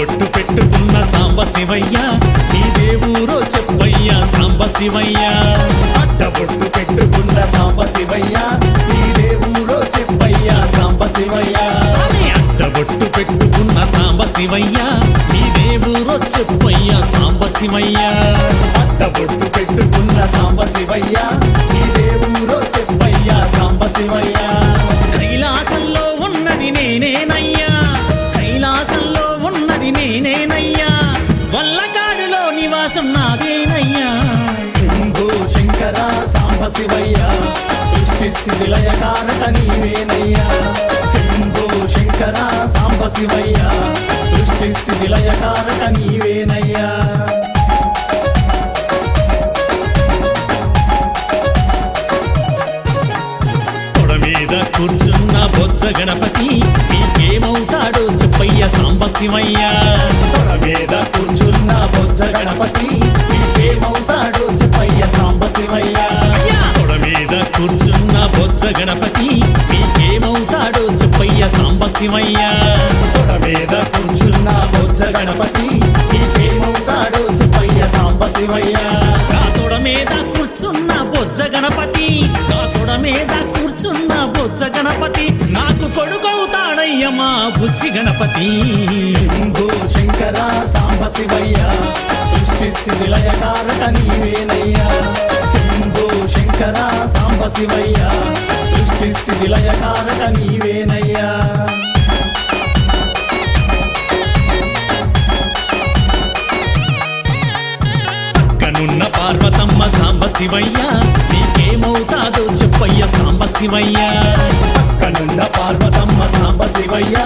పెట్టుకున్న సాంబ శివయ్య. నీ దేవురో చెప్పయ్యా సాంబ శివయ్య. అడ్డబొట్టు పెట్టుకున్న సాంబ శివయ్య. ఈ దేవుడో చెప్పయ్య సాంబ శివయ్య. అట్ట బొట్టు పెట్టుకున్న సాంబ శివయ్య. నీ దేవురో చెప్పయ్యా సాంబ శివయ్య. అడ్డబొట్టు పెట్టుకున్న సాంబ శివయ్య. ఈ దేవుడో చెప్పయ్య సాంబ శివయ్య. కైలాసంలో ఉన్నది నేనేనా? శివయ్యా. సృష్టి స్థితి లయకారక నీవేనయ్యా. శంభో శంకర సాంబ శివయ్యా. సృష్టి స్థితి లయకారక నీవేనయ్యా. మీద కూర్చున్న బొజ్జ గణపతి నీకేమవుతాడో చెప్పయ్య సాంబ శివయ్య. మీద కూర్చున్న బొజ్జ గణపతి నీకేమవుతాడో సాంబ శివయ్య తొడ మీద కూర్చున్న బొజ్జ గణపతి నీకేమవుతాడో చెప్పయ్య సాంబ శివయ్య తొడ మీద కూర్చున్న బొచ్చ గణపతి నీకేమవుతాడో చెప్పయ్య సాంబ శివయ్య నా తొడ మీద కూర్చున్న బొజ్జ గణపతి. నాకు కొడుకవుతాడయ్య మా బుచ్చి గణపతి. శంభో శంకర సాంబ శివయ్య సృష్టి స్థితి లయకారక నీవేనయ్యా. శంభో శంకర సాంబ శివయ్య సృష్టి స్థితి లయకారక నీవేనయ్యా. పార్వతమ్మ సాంబ శివయ్య నీకేమవుతాదో చెప్పయ్య సాంబ శివయ్య కనున్న పార్వతమ్మ సాంబ శివయ్య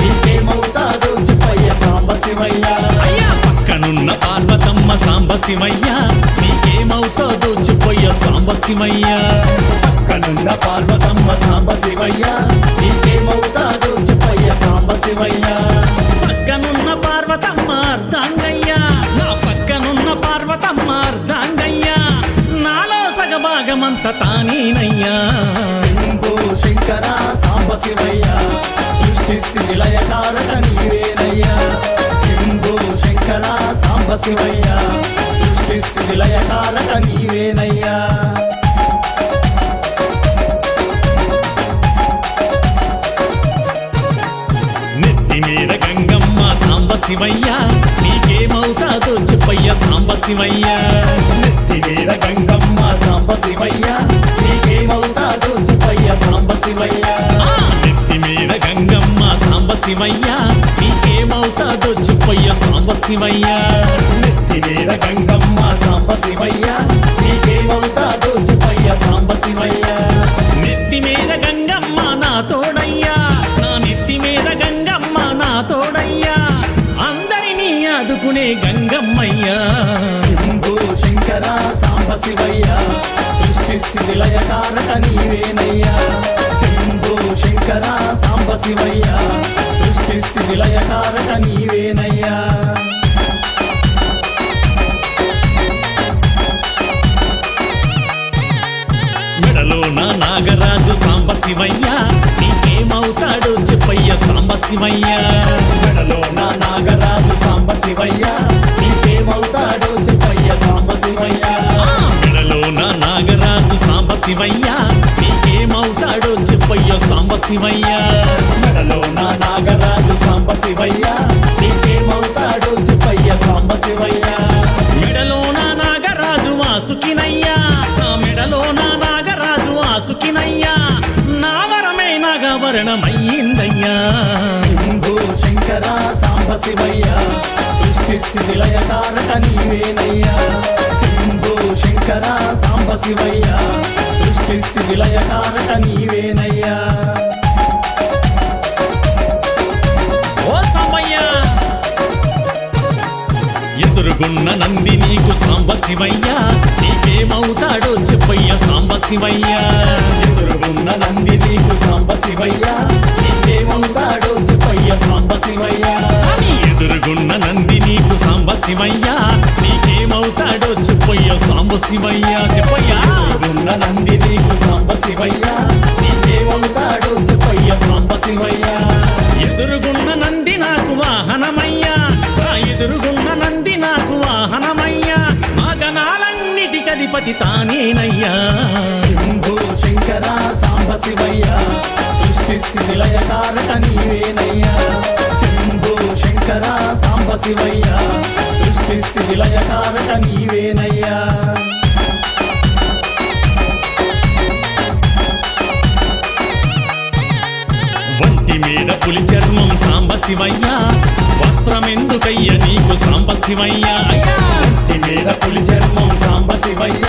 నీకేమవుతాదో చెప్పయ్య సాంబ శివయ్య అయ్యా! పక్కనున్న పార్వతమ్మ సాంబ శివయ్య నీకేమవుతాదో చెప్పయ్య సాంబ శివయ్య కనున్న పార్వతమ్మ సాంబ శివయ్య నీకేమవుతాదో చెప్పయ్య సాంబ సగభాగమంత తానేనయ్యా. శంభో శంకర సాంబ శివయ్య. సృష్టి స్థితి లయకారక నీవేనయ్యా. శంభో శంకర సాంబ శివయ్య. సృష్టి స్థితి లయకారక నీవేనయ్యా. నెత్తి మీద గంగమ్మ సాంబ శివయ్య. నీకేమవుతాదో చెప్పయ్య సాంబ శివయ్య. మీద గంగమ్మ సాంబ శివయ్య నీకేమవుతాదో చెప్పయ్య సాంబ శివయ్య నెత్తి మీద గంగమ్మ సాంబ శివయ్య నీకేమవుతాదో చెప్పయ్య సాంబ శివయ్య నెత్తి మీద గంగమ్మ సాంబ శివయ్య నీకేమవుతాదో చెప్పయ్య సాంబ శివయ్య నెత్తి మీద గంగమ్మ నా తోడయ్యా నా నెత్తి మీద గంగమ్మ నా తోడయ్యా. అందరినీ ఆదుకునే గంగమ్మయ్యా. శంకర సాంబ శివయ్య సృష్టి స్థితి లయకారక నీవేనయ్యా. శంభో శంకర సాంబ శివయ్య సృష్టి స్థితి లయకారక నీవేనయ్యా. మెడలో నాగరాజు సాంబ శివయ్య నీకేమవుతాడో చెప్పయ్య సాంబ శివయ్య నాగరాజు సాంబ శివయ్య నీకేమవుతాడో చెప్పయ్యో సాంబ శివయ్య. మెడలో నా నాగరాజు సాంబ శివయ్య నీకేమవుతాడో చెప్పయ్య సాంబ శివయ్య. మెడలో నా నాగరాజు వాసుకినయ్యా నా మెడలో నా నాగరాజు వాసుకినయ్యా. నా వరమే నాగవరణమయ్యిందయ్యా. శంభో శంకర సాంబ శివయ్య సృష్టి స్థితి లయకారక నీవేనయ్యా. శంభో శంకర సాంబ శివయ్య నీవేనయ్యా. ఓ ఎదురుగున్న నంది నీకు సాంబ శివయ్య నీకేమవుతాడో చెప్పయ్య సాంబ శివయ్య ఎదురుగున్న నంది నీకు సాంబ శివయ్య నీకేమవుతాడో చెప్పయ్య సాంబ శివయ్య ఎదురుగున్న నంది నీకు సాంబ శివయ్య ఏమవుతాడో చెప్పయ్య. సాంబ శివయ్య చెప్పయ్య. ఉన్న నంది నీకు సాంబ శివయ్య. నీకేమవుతాడో చెప్పయ్య సాంబ శివయ్య. ఎదురుగున్న నంది నాకు వాహనమయ్యా. నా ఎదురుగున్న నంది నాకు వాహనమయ్యా. మా గణాలన్నిటికి అధిపతి తానేనయ్యా. శంభు శంకర సాంబ శివయ్య. సృష్టి స్థితి లయకారక నీవేనయ్యా. శంకర సాంబ శివయ్య సృష్టి స్థితి లయకారక నీవేనయ్యా. వంటి మీద పులి చర్మం సాంబ శివయ్య వస్త్రమెందుకయ్య నీకు సాంబ శివయ్య? వంటి మీద పులి చర్మం సాంబ శివయ్య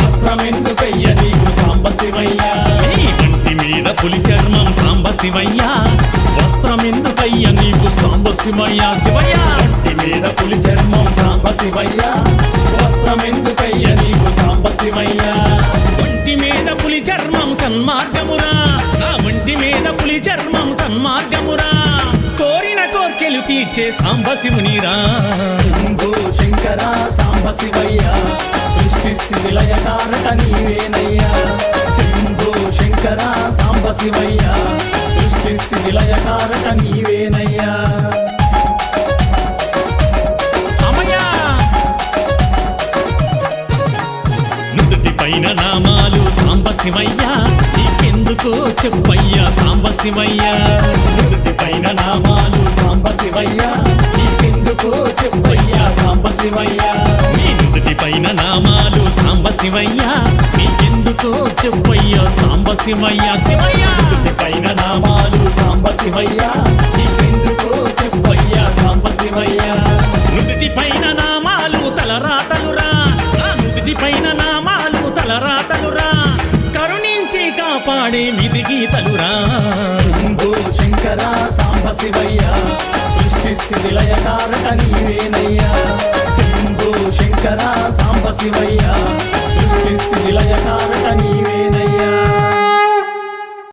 వస్త్రమెందుకయ్య నీకు సాంబ శివయ్య? వంటి మీద పులి చర్మం సాంబ శివయ్య శివయ్య శివయ్య. మీద పులి చర్మం సాంబ శివయ్య. వస్త్రమెందుకయ్య నీకు సాంబ శివయ్య. ఒంటి మీద పులి చర్మం సన్మార్గమురా. నా ఒంటి మీద పులి చర్మం సన్మార్గమురా. కోరిన కోర్కెలు తీర్చే సాంబ శివునిరా. శంభో శంకర సాంబ శివయ్య. సృష్టి స్థితి లయకారక నీవేనయ్యా. శంభో శంకర సాంబ శివయ్య. సృష్టి స్థితి లయకారక నీవేనయ్యా. నుదుటి నామాలు సాంబ శివయ్య నీకెందుకో చెప్పయ్యా సాంబ పైన నామాలు సాంబ శివయ్య నీకెందుకో చెప్పయ్యా సాంబ నీ పైన నామాలు సాంబ శివయ్య నీకెందుకో చెప్పయ్యా సాంబ శివయ్య శివయ్య పైన నామాలు సాంబ సారా సాంబశివయ్య. సృష్టి స్థితి లయకారక నీవేనయ్యా. శంభు శంకర సాంబశివయ్య. సృష్టి స్థితి లయకారక నీవే